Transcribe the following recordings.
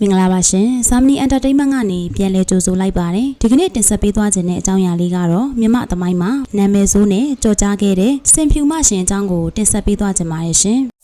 မင်္ဂလာပါရှင်။ Samni Entertainment ကနေပြန်လည်ကြိုဆိုလိုက်ပါတယ်။ဒီကနေ့တင်ဆက်ပေးသွားခြင်းတဲ့အကြောင်းအရာလေးကတော့မြမသမိုင်းမှာနာမည်ဆိုးနဲ့ကြော်ကြားခဲ့တဲ့စင်ဖြူမရှင်အကြောင်းကိုတင်ဆက်ပေးသွားခြင်းပါတယ်ရှင်။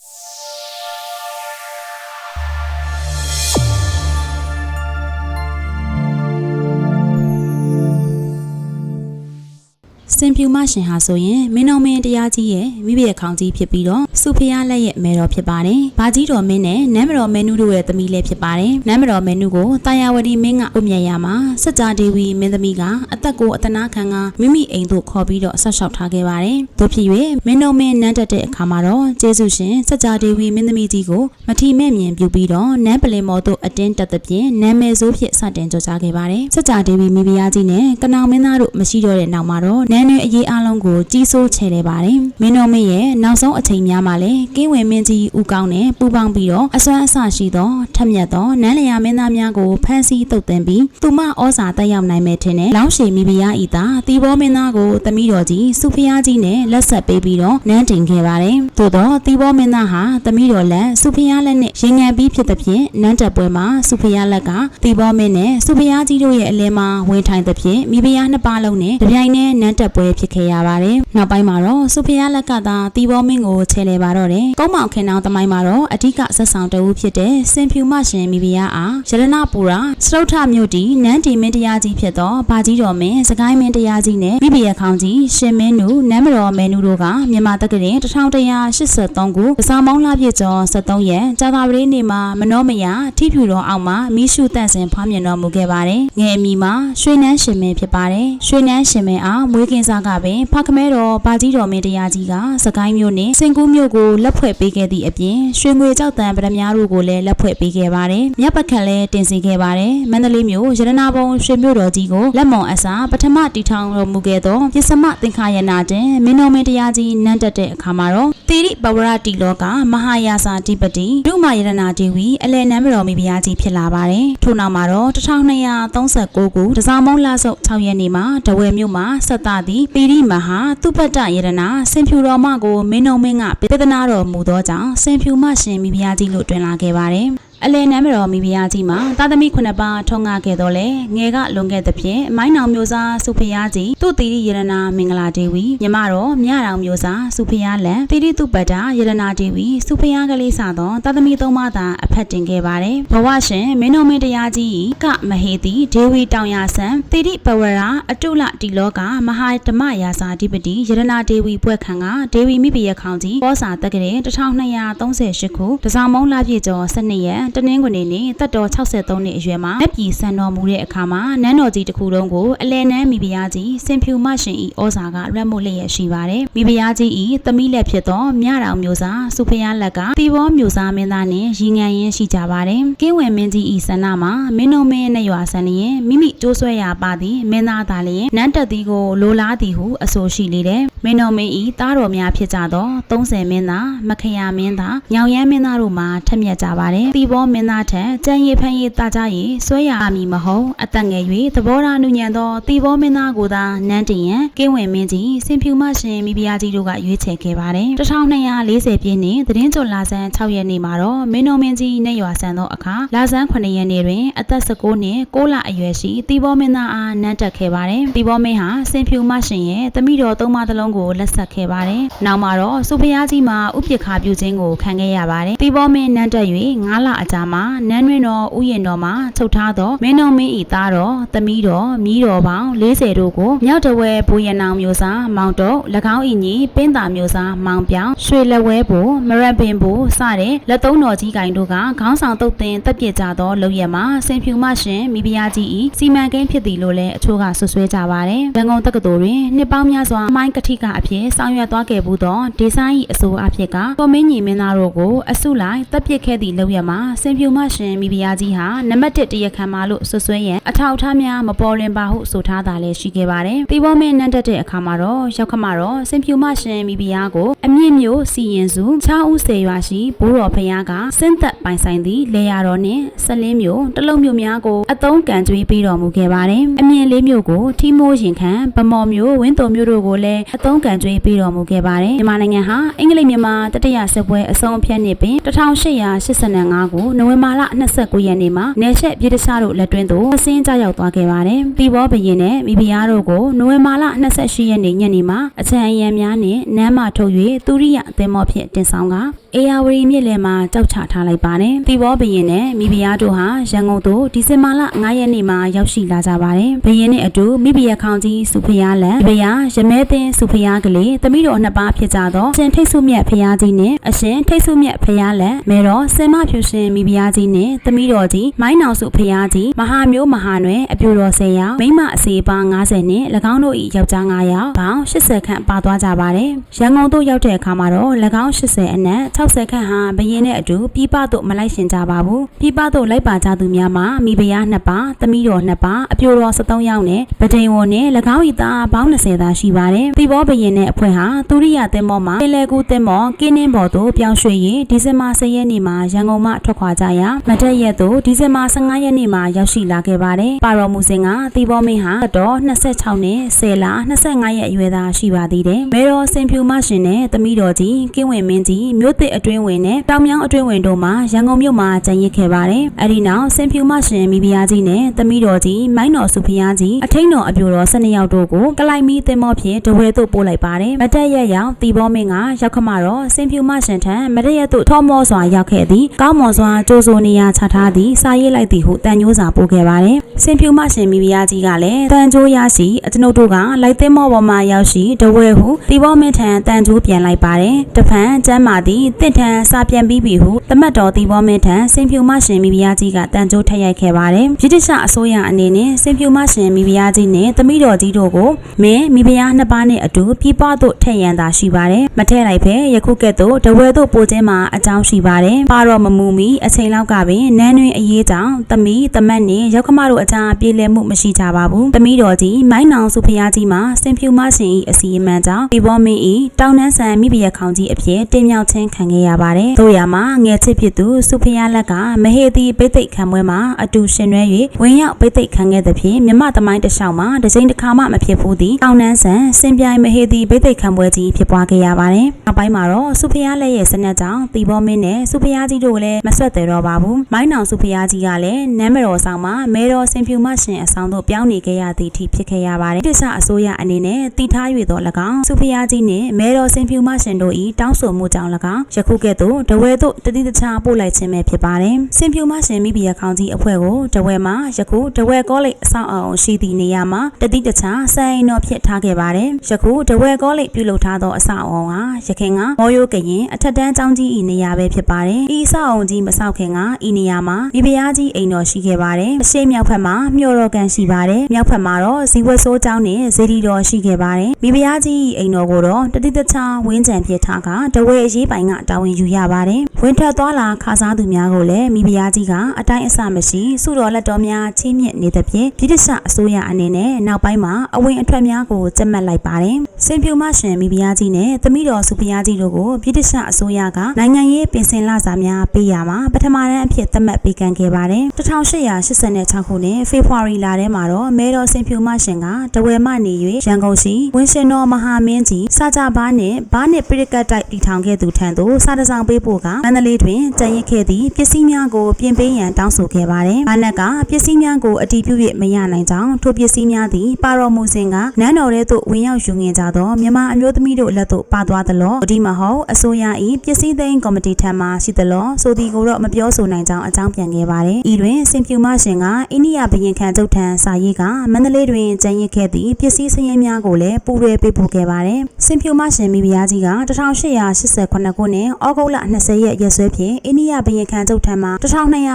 စင်ဖြူမရှင်ဟာဆိုရင်မင်းတော်မင်းတရားကြီးရဲ့မိဘရဲ့ခေါင်းကြီးဖြစ်ပြီးတော့စုဖျားလက်ရဲ့မဲတော်ဖြစ်ပါတယ်။ဘာကြီးတော်မင်းနဲ့နမ်းမတော်မဲနုတို့ရဲ့သမီးလေးဖြစ်ပါတယ်။နမ်းမတော်မဲနုကိုတာယာဝတီမင်းကဥမြတ်ရမှာစကြဒေဝီမင်းသမီးကအသက်ကိုအတနာခံကမိမိအိမ်သို့ခေါ်ပြီးတော့ဆက်လျှောက်ထားခဲ့ပါတယ်။တို့ဖြစ်၍မင်းတော်မင်းနန်းတက်တဲ့အခါမှာတော့ကျေးဇူးရှင်စကြဒေဝီမင်းသမီးကြီးကိုမထီမဲ့မြင်ပြုပြီးတော့နန်းပလင်မော်သို့အတင်းတက်သဖြင့်နာမည်ဆိုးဖြစ်စတင်ကြော်ကြားခဲ့ပါတယ်။စကြဒေဝီမိဖုရားကြီးနဲ့ကနောင်မင်းသားတို့မရှိတော့တဲ့နောက်မှာတော့နန်းတွင်အရေးအလုံးကိုကြီးစိုးချဲလဲပါတယ်။မင်းတော်မင်းရဲ့နောက်ဆုံးအချိန်များမှာလည်းကင်းဝင်မင်းကြီးဦးကောင်းနဲ့ပူပေါင်းပြီးတော့အစွမ်းအစရှိသောထက်မြက်သောနန်းလျာမင်းသားများကိုဖမ်းဆီးတုတ်တင်ပြီးသူမဩဇာတက်ရောက်နိုင်မယ်ထင်တယ်။လောင်းရှည်မိဖုရားဤသာတီဘောမင်းသားကိုသမီးတော်ကြီးစုဖျားကြီးနဲ့လက်ဆက်ပေးပြီးတော့နန်းတင်ခဲ့ပါတယ်။သို့တော့တီဘောမင်းသားဟာသမီးတော်လက်စုဖျားလက်နဲ့ရင်ငံပြီးဖြစ်သဖြင့်နန်းတက်ပွဲမှာစုဖျားလက်ကတီဘောမင်းနဲ့စုဖျားကြီးတို့ရဲ့အလဲမှာဝင်ထိုင်သဖြင့်မိဖုရားနှစ်ပါးလုံးနဲ့တပြိုင်နက်နန်းတက်ပွဲဖြစ်ခဲ့ရပါတယ်။နောက်ပိုင်းမှာတော့စုဖျားလက်ကသာတီဘောမင်းကိုချဲလဲပါတော့တယ်။ကုန်းမောင်ခင်နောင်တမိုင်းမှာတော့အဓိကဆက်ဆောင်တဦးဖြစ်တဲ့စင်ဖြူမရှင်မိဖုရားအားရတနာပူရာစရုထမြို့တီနန်းတီမင်းတရားကြီးဖြစ်သောဘာကြီးတော်မင်းစကိုင်းမင်းတရားကြီးနဲ့မိဖုရားခေါင်းကြီးရှင်မင်းနုနန်းမတော်မဲနုတို့ကမြန်မာတက္ကသိုလ်1183ခုကစားမောင်းလာပြည့်ကျော်73ရက်ကြာသာပတေးနေ့မှာမနောမယထိဖြူတော်အောက်မှာမိရှုတန့်စင်ဖွားမြင်တော်မူခဲ့ပါတယ်။ငယ်အမီမှာရွှေနန်းရှင်မင်းဖြစ်ပါတယ်။ရွှေနန်းရှင်မင်းအားမွေးကင်းစားကပင်ဖခမဲတော်ဘာကြီးတော်မင်းတရားကြီးကစကိုင်းမြို့နဲ့စင်ကူးမြို့ကိုလက်ဖွဲ့ပေးခဲ့သည့်အပြင်ရွှေငွေကြောက်တံဗရမ ्या တို့ကိုလည်းလက်ဖွဲ့ပေးခဲ့ပါတယ်။မြတ်ပခတ်လည်းတင်စီခဲ့ပါတယ်။မန္တလေးမြို့ရတနာဘုံရွှေမြို့တော်ကြီးကိုလက်မွန်အစာပထမတီထောင်တော်မူခဲ့သောပြစ္စမသင်္ခါယနာတင်မင်းတော်မင်းတရားကြီးနန်းတက်တဲ့အခါမှာတော့တိရိပဝရတီလောကမဟာယာစာတိပတိဒုမယရနာဒေဝီအလယ်နန်းမတော်မိဖုရားကြီးဖြစ်လာပါတယ်။ထို့နောက်မှာတော့1239ခုတစားမုံလဆုပ်6ရက်နေ့မှာတဝယ်မြို့မှာဆက်တာသည်ပိရိမဟာသူပတ္တယရနာစင်ဖြူတော်မကိုမင်းတော်မင်းကပြေဒနာတော်မူသောကြောင့်စင်ဖြူမရှင်မိဖုရားကြီးလို့တွင်လာခဲ့ပါတယ်။ အလယ်နမ်းမတော်မိဖုရားကြီးမှာသာသမီခုနှစ်ပါးထုံးကားခဲ့တော့လေငယ်ကလွန်ခဲ့သဖြင့်မိုင်းနောင်မျိုးစားစုဖရားကြီးသူ့တီရိယရနာမင်္ဂလာဒေဝီမြမတော်မြတောင်မျိုးစားစုဖရားလန်တီရိတုပတ္တာယရနာဒေဝီစုဖရားကလေးစသောသာသမီသုံးပါးသာအဖက်တင်ခဲ့ပါတယ်ဘဝရှင်မင်းတော်မင်းတရားကြီးကမဟေတိဒေဝီတောင်ယာဆံတီရိပဝရာအတုလတီလောကမဟာဓမ္မယာစာဓိပတိယရနာဒေဝီပွဲခံကဒေဝီမိဖုရားခေါင်းကြီးပောစာတက္ကရေ1238ခုတစားမုံလာပြည့်ကျော်12ရက်တနင်္ဂနွေနေ့တက်တော်63နှစ်အရွယ်မှာလက်ပြည်ဆန်တော်မူတဲ့အခါမှာနန်းတော်ကြီးတစ်ခုလုံးကိုအလဲနန်းမိဖုရားကြီးစင်ဖြူမရှင်ဤဩဇာကရက်မို့လျက်ရှိပါတယ်မိဖုရားကြီးဤသမီးလက်ဖြစ်သောမြတောင်မျိုးစားစုဖရားလက်ကတီဘောမျိုးစားမင်းသားနှင့်ရီငံရင်းရှိကြပါတယ်ကင်းဝင်မင်းကြီးဤဆန္ဒမှာမင်းတို့မင်းနဲ့ရွာဆန်လျင်မိမိတိုးဆွဲရပါသည်မင်းသားသားလျင်နန်းတက်သည်ကိုလိုလားသည်ဟုအဆိုရှိလေတယ်မင်းတော်မင်းဤသားတော်များဖြစ်ကြသော30မင်းသားမခရမင်းသားညောင်ရမ်းမင်းသားတို့မှာထက်မြက်ကြပါတယ်တီဘောမင်းသားထက်ကြံရည်ဖန်ရည်တာကြရည်ဆွဲရမည်မဟုတ်အသက်ငယ်၍သဘောထားနုညံသောတီဘောမင်းသားကိုသာနန်းတင်ရန်ကင်းဝင်မင်းကြီးစင်ဖြူမရှင်မိဖုရားကြီးတို့ကရွေးချယ်ခဲ့ပါတယ်1240ပြည့်နှစ်သတင်းကြိုလာဆန်း6ရက်နေ့မှာတော့မင်းတော်မင်းကြီးနဲ့ရွာဆန်းသောအခါလာဆန်း9ရက်နေ့တွင်အသက်19နှစ်6လအရွယ်ရှိတီဘောမင်းသားအားနန်းတက်ခဲ့ပါတယ်တီဘောမင်းဟာစင်ဖြူမရှင်ရဲ့တမိတော်သုံးပါးတစ်လုံးကိုလက်ဆက်ခဲ့ပါတယ်နောက်မှာတော့စုဖရားကြီးမှာဥပိ္ပခါပြုခြင်းကိုခံခဲ့ရပါတယ်တီဘောမင်းနန်းတက်၍9လအကြာမှာနန်းတွင်တော်ဥယျာဉ်တော်မှာချုပ်ထားသောမင်းတော်မင်းဤသားတော်သမီးတော်မြီးတော်ပေါင်း40တို့ကိုမြောက်တဝဲဘူရနောင်မျိုးစားမောင်တော်၎င်းဤညီပင်းတာမျိုးစားမောင်ပြောင်ရွှေလက်ဝဲဘူမရပင်ဘူစတဲ့လက်သုံးတော်ကြီးကိုင်တို့ကခေါင်းဆောင်တုတ်တင်တက်ပြစ်ကြသောလုပ်ရမှာစင်ဖြူမရှင်မိဖုရားကြီးဤစီမံကိန်းဖြစ်သည်လို့လည်းအချို့ကဆွဆွဲကြပါတယ်။ရန်ကုန်တက္ကသိုလ်တွင်နှစ်ပေါင်းများစွာမိုင်းကတိကအဖြစ်ဆောင်ရွက်သွားခဲ့မှုသောဒေဇိုင်း၏အဆိုအဖြစ်ကကော်မင်းညီမင်းသားတို့ကိုအစုလိုက်တက်ပြစ်ခဲ့သည့်လုပ်ရမှာစင်ဖြူမရှင်မိဖုရားကြီးဟာနံပါတ်1တရားခံမလို့ဆွဆွဲရန်အထောက်အထားများမပေါ်လွင်ပါဟုဆိုထားတာလည်းရှိခဲ့ပါတယ်။တီဘောမင်းနန်းတက်တဲ့အခါမှာတော့ရောက်ခမတော့စင်ဖြူမရှင်မိဖုရားကိုအမြင့်မျိုးစီရင်စုချောင်းဦးစေရွာရှိဘိုးတော်ဖရားကစင့်သက်ပိုင်ဆိုင်သည့်လေယာတော်နှင့်ဆက်လင်းမျိုးတလုံးမျိုးများကိုအသုံးကံကြွေးပေးတော်မူခဲ့ပါတယ်။အမြင့်လေးမျိုးကိုထီမိုးရင်ခံဗမော်မျိုးဝင်းတုံမျိုးတို့ကိုလည်းအသုံးကံကြွေးပေးတော်မူခဲ့ပါတယ်။မြန်မာနိုင်ငံဟာအင်္ဂလိပ်မြန်မာတတိယစစ်ပွဲအဆုံးအဖြတ်နှစ်ပင်1885ခုကိုနိုဝင်ဘာလ29ရက်နေ့မှာနေဆက်ပြည်တခြားတို့လက်တွင်းသို့အစင်းကြရောက်သွားခဲ့ပါတယ်။တီဘောဘရင်နဲ့မိဖုရားတို့ကိုနိုဝင်ဘာလ28ရက်နေ့ညနေမှာအချံအယံများနဲ့နမ်းမထုတ်၍သူရိယအသင်းမောဖြင့်တင်ဆောင်က အေယာဝတီမြစ်လယ်မှာကြောက်ချထားလိုက်ပါတယ်။တီဘောဘရင်နဲ့မိဖုရားတို့ဟာရန်ကုန်သို့ဒီဇင်ဘာလ9ရက်နေ့မှာရောက်ရှိလာကြပါတယ်။ဘရင်နဲ့အတူမိဖုရားခေါင်းကြီးစုဖုရားလက်ဘုရားရမဲသိန်းစုဖုရားကလေးတမိတော်နှစ်ပါးဖြစ်ကြသောရှင်ထိတ်ဆုမြတ်ဖုရားကြီးနဲ့အရှင်ထိတ်ဆုမြတ်ဖုရားလက်မေတော်စင်မဖြူရှင်မိဖုရားကြီးနဲ့တမိတော်ကြီးမိုင်းနောင်စုဖုရားကြီးမဟာမျိုးမဟာနွယ်အပြူတော်10ယောက်မိမအစီပါ90နဲ့၎င်းတို့၏ယောက်ျား9ယောက်ပေါင်း80ခန့်ပါသွားကြပါတယ်။ရန်ကုန်သို့ရောက်တဲ့အခါမှာတော့၎င်း80အနက်60ခန့်ဟာဘရင်နဲ့အတူပြပသို့မလိုက်ရှင်ကြပါဘူး။ပြပသို့လိုက်ပါကြသူများမှာမိဖုရားနှစ်ပါးတမိတော်နှစ်ပါးအပြူတော်73ယောက်နဲ့ဗဒိန်ဝန်နဲ့၎င်း၏သားပေါင်း20သာရှိပါတယ်။ပြဘောဘရင်နဲ့အဖွဲ့ဟာသူရိယသင်းမောမှာပင်လယ်ကူးသင်းမောကင်းနှင်းဘော်သို့ပြောင်းရွှေ့၍ဒီဇင်ဘာ10ရက်နေ့မှာရန်ကုန်မှထွက်ခွာကြရာမတက်ရက်သို့ဒီဇင်ဘာ15ရက်နေ့မှာရောက်ရှိလာခဲ့ပါတယ်။ပါတော်မူစဉ်ကသီဘောမင်းဟာတော့26နဲ့10လ25ရက်အရွယ်သားရှိပါသေးတယ်။မေတော်စင်ဖြူမရှင်နဲ့သမီးတော်ကြီးကင်းဝင်မင်းကြီးမြို့သစ်အတွင်းဝင်နဲ့တောင်မြောင်းအတွင်းဝင်တို့မှရန်ကုန်မြို့မှာကျန်ရစ်ခဲ့ပါတယ်။အဲဒီနောက်စင်ဖြူမရှင်မိဖုရားကြီးနဲ့သမီးတော်ကြီးမိုင်းတော်စုဖုရားကြီးအထိန်တော်အပြိုတော်12ယောက်တို့ကိုကလိုက်မီသင်္ဘောဖြင့်တဝဲသို့ပို့လိုက်ပါတယ်။မတက်ရက်ရောက်သီဘောမင်းကရောက်ခမတော့စင်ဖြူမရှင်ထံမတက်ရက်သို့ထောမောစွာရောက်ခဲ့သည်။ကောင်းမွန်စွာကြိုးစိုးနေရချထားသည်စာရေးလိုက်သည်ဟုတန်ညိုးစာပို့ခဲ့ပါတယ်။စင်ဖြူမရှင်မိဖုရားကြီးကလည်းတန်ကြိုးရရှိအကျွန်ုပ်တို့ကလိုက်သင်းမောပေါ်မှာရောက်ရှိတဝဲဟုတီဘောမင်းထံတန်ကြိုးပြန်လိုက်ပါတယ်။တဖန်ကျမ်းမာသည်တင့်ထံစာပြန်ပြီးပြီဟုတမတ်တော်တီဘောမင်းထံစင်ဖြူမရှင်မိဖုရားကြီးကတန်ကြိုးထက်ရိုက်ခဲ့ပါတယ်။ဗြိတိရှအစိုးရအနေနဲ့စင်ဖြူမရှင်မိဖုရားကြီးနဲ့သမီးတော်ကြီးတို့ကိုမင်းမိဖုရားနှစ်ပါးနဲ့အတူပြည်ပသို့ထည့်ရန်သာရှိပါတယ်။မထည့်လိုက်ပဲယခုကဲ့သို့တဝဲသို့ပို့ခြင်းမှာအကြောင်းရှိပါတယ်။ပါတော်မမူမီအချိန်လောက်ကပင်နန်းတွင်အရေးကြောင့်သမီးတမတ်နဲ့ရောက်ခမတို့အကြားပြေလည်မှုမရှိကြပါဘူး။သမီးတော်ကြီးမိုင်းနောင်စုဖျားကြီးမှာစင်ဖြူမရှင်၏အစီအမံကြောင့်ဒီဘောမင်း၏တောင်နှန်းဆန်မိဖုရားခေါင်းကြီးအဖြစ်တင်မြောက်ခြင်းခံခဲ့ရပါတယ်။တို့ရမှာငယ်ချစ်ဖြစ်သူစုဖျားလက်ကမဟေတီပိသိက်ခံပွဲမှာအတူရှင်ရွဲ၍ဝင်ရောက်ပိသိက်ခံခဲ့သဖြင့်မြမသမိုင်းတစ်လျှောက်မှာတစ်ချိန်တစ်ခါမှမဖြစ်ဘူးသည့်တောင်နှန်းဆန်စင်ပြိုင်မဟေတီပိသိက်ခံပွဲကြီးဖြစ်ပွားခဲ့ရပါတယ်။နောက်ပိုင်းမှာတော့စုဖျားလက်ရဲ့စနက်ကြောင့်တီဘောမင်းနဲ့စုဖျားကြီးတို့လည်းမဆွတ်သေးတော့ပါဘူး။မိုင်းနောင်စုဖျားကြီးကလည်းနမ်းမတော်ဆောင်မှာမဲတော်စင်ဖြူမရှင်အဆောင်တို့ပြောင်းနေခဲ့ရသည့်အထိဖြစ်ခဲ့ရပါတယ်။တိကျအစိုးရအနေနဲ့တည်ထား၍တော့၎င်းစုဖျားကြီးနှင့်မဲတော်စင်ဖြူမရှင်တို့၏တောင်းဆိုမှုကြောင့်၎င်းယခုကဲ့သို့တဝဲသို့တတိတခြားပို့လိုက်ခြင်းပဲဖြစ်ပါတယ်။စင်ဖြူမရှင်မိဘရခေါင်းကြီးအဖွဲ့ကိုတဝဲမှာယခုတဝဲကောလိပ်အဆောင်အောင်ရှိသည့်နေရာမှာတတိတခြားစိုင်းတော်ဖြစ်ထားခဲ့ပါတယ်။ယခုတဝဲကောလိပ်ပြုလုပ်ထားသောအဆောင်အောင်ဟာရခင်ကမော်ယိုကရင်အထက်တန်းကျောင်းကြီး၏နေရာပဲဖြစ်ပါတယ်။ဤအဆောင်အောင်ကြီးမဆောက်ခင်ကဤနေရာမှာမိဖုရားကြီးအိမ်တော်ရှိခဲ့ပါတယ်။အရှိမြောက်ဖက်မှာမြို့တော်ကန်ရှိပါတယ်။မြောက်ဖက်မှာတော့ဇီဝဆိုးကျောင်းနဲ့ဇေဒီတော်ရှိခဲ့ပါတယ်။မိဖုရားကြီးအိမ်တော်ကိုတော့တတိတခြားဝင်းချံဖြစ်ထားကတဝဲအရေးပိုင်ကတာဝန်ယူရပါတယ်။ဝင်းထက်သွားလာခါစားသူများကိုလည်းမိဖုရားကြီးကအတိုင်းအဆမရှိစုတော်လက်တော်များချင်းမြင့်နေသဖြင့်ပြည်တဆအစိုးရအနေနဲ့နောက်ပိုင်းမှာအဝင်အထွက်များကိုကြက်မှတ်လိုက်ပါတယ်။စင်ဖြူမရှင်မိဖုရားကြီးနဲ့သမီးတော်စုဖုရားကြီးတို့ကိုပြည်တဆအစိုးရကနိုင်ငံရေးပင်စင်လာစာများပေးရမှာပထမတန်းအဖြစ်သတ်မှတ်ပေးကမ်းခဲ့ပါတယ်1886ခုနှစ်ဖေဖော်ဝါရီလထဲမှာတော့မဲတော်စင်ဖြူမရှင်ကတဝဲမနေ၍ရန်ကုန်ရှိဝင်းရှင်တော်မဟာမင်းကြီးစာကြဘာနဲ့ဘားနဲ့ပရိကတ်တိုက်တည်ထောင်ခဲ့သူထံသို့စာတစောင်ပေးဖို့ကမန္တလေးတွင်ကြံရစ်ခဲ့သည့်ပစ္စည်းများကိုပြင်ပေးရန်တောင်းဆိုခဲ့ပါတယ်။ဘာနက်ကပစ္စည်းများကိုအတီးပြု၍မရနိုင်ကြောင်းထိုပစ္စည်းများသည်ပါတော်မူစဉ်ကနန်းတော်ထဲသို့ဝင်ရောက်ယူငင်ကြသောမြန်မာအမျိုးသမီးတို့လက်သို့ပါသွားသလောဒီမဟုတ်အစိုးရ၏ပစ္စည်းသိမ်းကော်မတီထံမှရှိသလောဆိုသည်ကိုတော့မပြောဆိုနိုင်ကြောင်းအကြောင်းပြန်ခဲ့ပါတယ်။ဤတွင်စင်ဖြူမရှင်ကအိန္ဒိယဘရင်ခံချုပ်ထံစာရေးကမန္တလေးတွင်ကျန်ရစ်ခဲ့သည့်ပစ္စည်းစည်းရင်းများကိုလည်းပူရဲပေးပို့ခဲ့ပါတယ်။စင်ဖြူမရှင်မိဖုရားကြီးက1888ခုနှစ်ဩဂုတ်လ20ရက်ရက်စွဲဖြင့်အိန္ဒိယဘရင်ခံချုပ်ထံမှ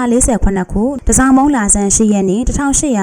1248ခုတစောင်းမုံလာဆန်း10ရက်နေ့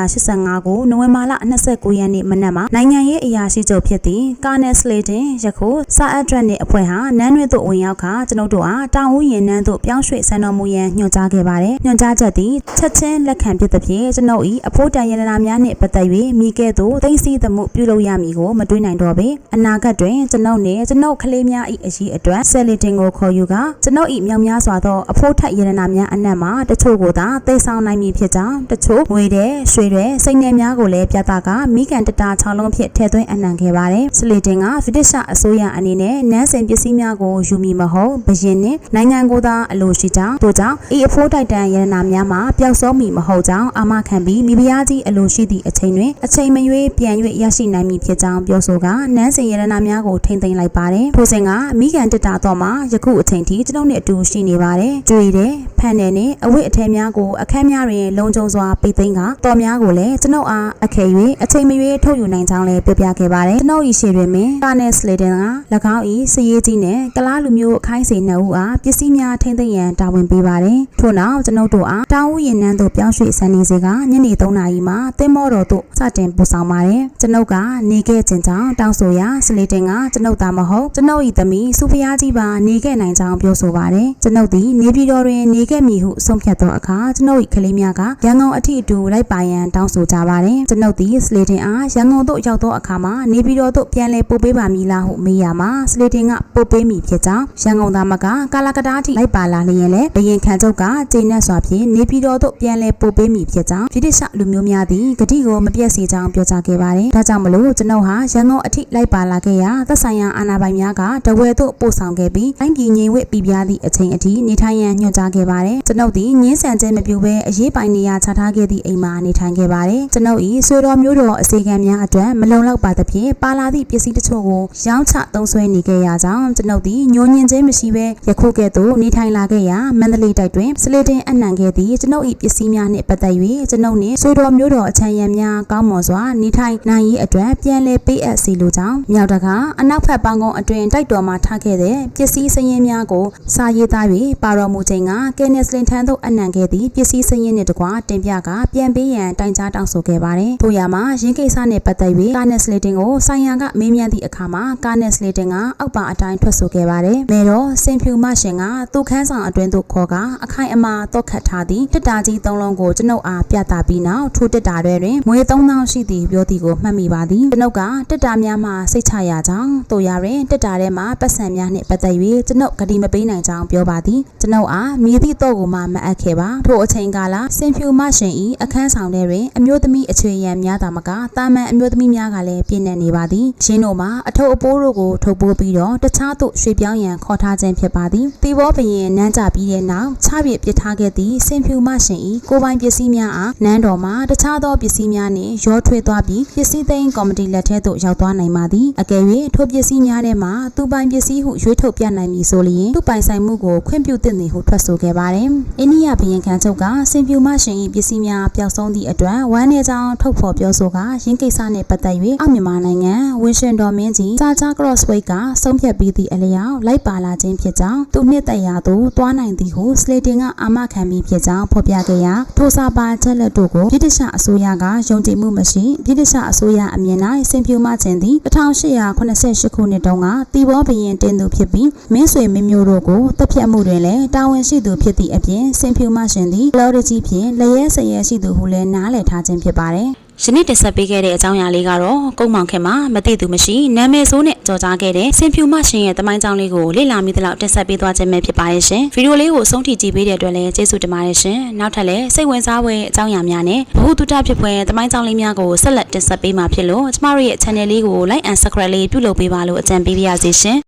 1885ခုနိုဝင်ဘာလ29ရက်နေ့မနက်မှာနိုင်ငံရေးအရာရှိချုပ်ဖြစ်သည့်ကာနယ်စလေတင်ယခုစာအပ်ဒရက်နှင့်အဖွဲ့ဟာနန်းတွင်သို့ဝင်ရောက်ခါကျွန်ုပ်တို့အားတောင်ဦးရင်နန်းသို့ပြောင်းရွှေ့ဆန်တော်မူရန်ညွှန်ကြားခဲ့ပါတယ်။ညွှန်ကြားချက်သည်ချက်ချင်းလက်ခံဖြစ်သဖြင့်ကျွန်ုပ်၏အဖို့တန်ရတနာများနှင့်ပတ်သက်၍မိကဲ့သို့သိသိသမှုပြုလုပ်ရမည်ကိုမတွေးနိုင်တော့ပေ။အနာဂတ်တွင်ကျွန်ုပ်နှင့်ကျွန်ုပ်ကလေးများ၏အရေးအတွက်ဆယ်လီတင်ကိုခေါ်ယူကကျွန်ုပ်၏မြောင်များစွာသောအဖို့ထက်ယရနာများအနက်မှာတချို့ကိုသာသိဆောင်နိုင်မည်ဖြစ်ကြောင်းတချို့ငွေတဲ့ရွှေတဲ့စိတ်နယ်များကိုလည်းပြသကမိကန်တတာ6လုံးဖြင့်ထည့်သွင်းအနှံခဲ့ပါတယ်စလီတင်ကဗြိတိရှအစိုးရအနေနဲ့နန်းစင်ပစ္စည်းများကိုယူမည်မဟုတ်ဘရင်နှင့်နိုင်ငံကိုသာအလိုရှိကြောင်းတို့ကြောင့်ဤအဖို့တိုက်တန်ယရနာများမှာပျောက်ဆုံးမည်မဟုတ်ကြောင်းအာမခံပြီးမိဖုရားကြီးအလိုရှိသည့်အချိန်တွင်အချိန်မရွေးပြန်၍ရရှိနိုင်မည်ဖြစ်ကြောင်းပြောဆိုကနန်းစင်ယရနာများကိုထိမ့်သိမ်းလိုက်ပါတယ်ထိုစဉ်ကမိကန်တတာတော့မှာယခုအချိန်ထိကျွန်ုပ်နဲ့အတူရှိနေပါတယ်ကြွေတယ်ဖန်တယ်နဲ့အဝတ်အထည်များကိုအခန်းများတွင်လုံခြုံစွာပိတ်သိမ်းကတော်များကိုလည်းကျွန်ုပ်အားအခဲ၍အချိန်မရွေးထုတ်ယူနိုင်ကြောင်းလည်းပြောပြခဲ့ပါတယ်ကျွန်ုပ်၏ရှေ့တွင်ပင်ကာနယ်စလေတန်က၎င်း၏စည်ရေးကြီးနဲ့ကလားလူမျိုးအခိုင်းစေနှစ်ဦးအားပစ္စည်းများထိမ့်သိမ်းရန်တာဝန်ပေးပါတယ်ထို့နောက်ကျွန်ုပ်တို့အားတောင်ဦးရင်နှန်းသို့ပြောင်းရွှေ့ဆန်နေစေကညနေ3နာရီမှာသင်္ဘောတော်သို့စတင်ပို့ဆောင်ပါတယ်ကျွန်ုပ်ကနေခဲ့ခြင်းကြောင့်တောင်းဆိုရာစလေတန်ကကျွန်ုပ်သားမဟုတ်ကျွန်ုပ်၏သမီးစုဖျားကြီးပါနေခဲ့နိုင်ကြောင်းပြောဆိုပါတယ်ကျွန်ုပ်သည်နေပြည်တော်တွင်နေခဲ့မည်ဟုဆုံးဖြတ်သောအခါကျွန်ုပ်၏ကလေးများကရန်ကုန်အထိအတူလိုက်ပါရန်တောင်းဆိုကြပါတယ်ကျွန်ုပ်သည်စလေတင်အားရန်ကုန်သို့ရောက်သောအခါမှာနေပြည်တော်သို့ပြန်လည်ပို့ပေးပါမည်လားဟုမေးရမှာစလေတင်ကပို့ပေးမည်ဖြစ်ကြောင်းရန်ကုန်သားမကကာလာကတားထိလိုက်ပါလာလျင်လည်းဘရင်ခံချုပ်ကကျိန်နဲ့စွာဖြင့်နေပြည်တော်သို့ပြန်လည်ပို့ပေးမည်ဖြစ်ကြောင်းဗြိတိရှလူမျိုးများသည်ဂတိကိုမပြတ်စေကြောင်းပြောကြားခဲ့ပါတယ်ဒါကြောင့်မလို့ကျွန်ုပ်ဟာရန်ကုန်အထိလိုက်ပါလာခဲ့ရာသက်ဆိုင်ရာအာဏာပိုင်များကတဝဲသို့ပို့ဆောင်ခဲ့ပြီးတိုင်းပြည်ငြိမ်ဝှက်ပြပြသည့်အချိန်အထိနေထိုင်ရန်ညွှန်ကြားခဲ့ပါတယ်ကျွန်ုပ်သည်ငင်းဆန်ခြင်းမပြုဘဲအရေးပိုင်နေရာချထားခဲ့သည့်အိမ်မှာနေထိုင်ခဲ့ပါတယ်ကျွန်ုပ်၏ဆွေတော်မျိုးတော်အစီကံများအတွက်မလုံလောက်ပါသဖြင့်ပါလာသည့်ပစ္စည်းတချို့ကိုရောင်းချသုံးစွဲနေခဲ့ရကြောင်းကျွန်ုပ်သည်ညှိုညင်ခြင်းမရှိဘဲယခုကဲ့သို့နေထိုင်လာခဲ့ရာမန္တလေးတိုက်တွင်စလေတင်အနှံခဲ့သည့်ကျွန်ုပ်၏ပစ္စည်းများနှင့်ပတ်သက်၍ကျွန်ုပ်နှင့်ဆွေတော်မျိုးတော်အချမ်းရံများကောင်းမွန်စွာနေထိုင်နိုင်ရေးအတွက်ပြန်လည်ပေးအပ်စီလိုကြောင်းမြောက်တကားအနောက်ဖက်ပန်းကုန်းအတွင်တိုက်တော်မှာထားခဲ့တဲ့ပစ္စည်းစရင်များကိုစာရေးသား၍ပါတော်မူခြင်းကကယ်နစ်လင်ထန်သို့အနှံခဲ့သည့်ပစ္စည်းစရင်နှင့်တကွတင်ပြကပြန်ပေးရန်တိုင်ကြားတောင်းဆိုခဲ့ပါတယ်။ထို့ရာမှာရင်းကိစ္စနှင့်ပတ်သက်၍ကာနက်စလေတင်ကိုဆိုင်ရန်ကမေးမြန်းသည့်အခါမှာကာနက်စလေတင်ကအောက်ပါအတိုင်းထွက်ဆိုခဲ့ပါတယ်။မဲတော့စင်ဖြူမရှင်ကသူ့ခန်းဆောင်အတွင်သို့ခေါ်ကအခိုင်အမာတော့ခတ်ထားသည့်တစ်တာကြီးသုံးလုံးကိုကျွန်ုပ်အားပြသပြီးနောက်ထိုတစ်တာတွေတွင်မွေ3000ရှိသည်ပြောသည်ကိုမှတ်မိပါသည်။ကျွန်ုပ်ကတစ်တာများမှစိတ်ချရကြောင်းတို့ရတွင်တစ်တာထဲမှာပတ်စံများနှင့်ပတ်သက်၍ကျွန်ုပ်ဂတိမပေးနိုင်ကြောင်းပြောပါသည်။ကျွန်ုပ်အားမြည်သည့်တော့ကိုမှမအပ်ခဲ့ပါ။ထိုအချိန်ကာလစင်ဖြူမရှင်၏အခန်းဆောင်ထဲတွင်အမျိုးသမီးအခြေရန်များသာမကတာမန်အမျိုးသမီးများကလည်းပြည့်နေနေပါသည်။ရှင်းတို့မှာအထုပ်အပိုးတို့ကိုထုတ်ပိုးပြီးတော့တခြားသို့ရွှေ့ပြောင်းရန်ခေါ်ထားခြင်းဖြစ်ပါသည်။တီဘောဘရင်နန်းကြပြီးတဲ့နောက်ချပြစ်ပစ်ထားခဲ့သည့်စင်ဖြူမရှင်၏ကိုပိုင်ပစ္စည်းများအားနန်းတော်မှာတခြားသောပစ္စည်းများနှင့်ရောထွေးသွားပြီးပစ္စည်းသိမ်းကော်မတီလက်ထဲသို့ရောက်သွားနိုင်ပါသည်။အကယ်၍ထိုပစ္စည်းများထဲမှသူပိုင်ပစ္စည်းဟုရွေးထုတ်ပြနိုင်မည်ဆိုလျင်သူပိုင်ဆိုင်မှုကိုခွင့်ပြုသင့်သည်ဟုထွက်ဆိုခဲ့ပါတယ်။အိန္ဒိယဘရင်ခံချုပ်ကစင်ဖြူမရှင်၏ပစ္စည်းများပျောက်ဆုံးသည့်အတွက်ဝမ်းနည်းကြောင်းထုတ်ဖော်ပြောဆိုကရင်းကိစ္စနှင့်ပတ်သက်၍အောက်မြန်မာနိုင်ငံဝင်းရှင်တော်မင်းကြီးစာချာကရော့စဝိတ်ကဆုံးဖြတ်ပြီးသည့်အလျောက်လိုက်ပါလာခြင်းဖြစ်ကြောင်းသူနှစ်သက်ရာသို့သွားနိုင်သည်ဟုစလေတင်ကအာမခံပြီးဖြစ်ကြောင်းဖော်ပြခဲ့ရာထိုစာပါချက်လက်တို့ကိုပြည်ထရှအစိုးရကယုံကြည်မှုမရှိပြည်ထရှအစိုးရအမြင်၌စင်ဖြူမခြင်းသည်1888ခုနှစ်တုန်းကတီဘောဘရင်တင်သူဖြစ်ပြီးမင်းဆွေမင်းမျိုးတို့ကိုတပ်ဖြတ်မှုတွင်လည်းတာဝန်ရှိသူဖြစ်သည့်အပြင်စင်ဖြူမရှင်သည်လော်ရကြီးဖြင့်လျက်စရဲရှိသူဟုလည်းနားလည်ထားခြင်းဖြစ်ပါတယ်ယနေ့တက်ဆက်ပေးခဲ့တဲ့အကြောင်းအရာလေးကတော့ကုန်းမောင်ခင်မှာမသိသူမရှိနာမည်ဆိုးနဲ့ကြော်ကြားခဲ့တဲ့စင်ဖြူမရှင်ရဲ့တမိုင်းကြောင်းလေးကိုလေ့လာမိသလောက်တက်ဆက်ပေးသွားခြင်းပဲဖြစ်ပါတယ်ရှင်ဗီဒီယိုလေးကိုအဆုံးထိကြည့်ပေးတဲ့အတွက်လည်းကျေးဇူးတင်ပါတယ်ရှင်နောက်ထပ်လည်းစိတ်ဝင်စားဖွယ်အကြောင်းအရာများနဲ့ဘ ഹു တုတဖြစ်ဖွယ်တမိုင်းကြောင်းလေးများကိုဆက်လက်တက်ဆက်ပေးမှာဖြစ်လို့ကျမတို့ရဲ့ channel လေးကို like and subscribe လေးပြုလုပ်ပေးပါလို့အကြံပေးပါရစေရှင်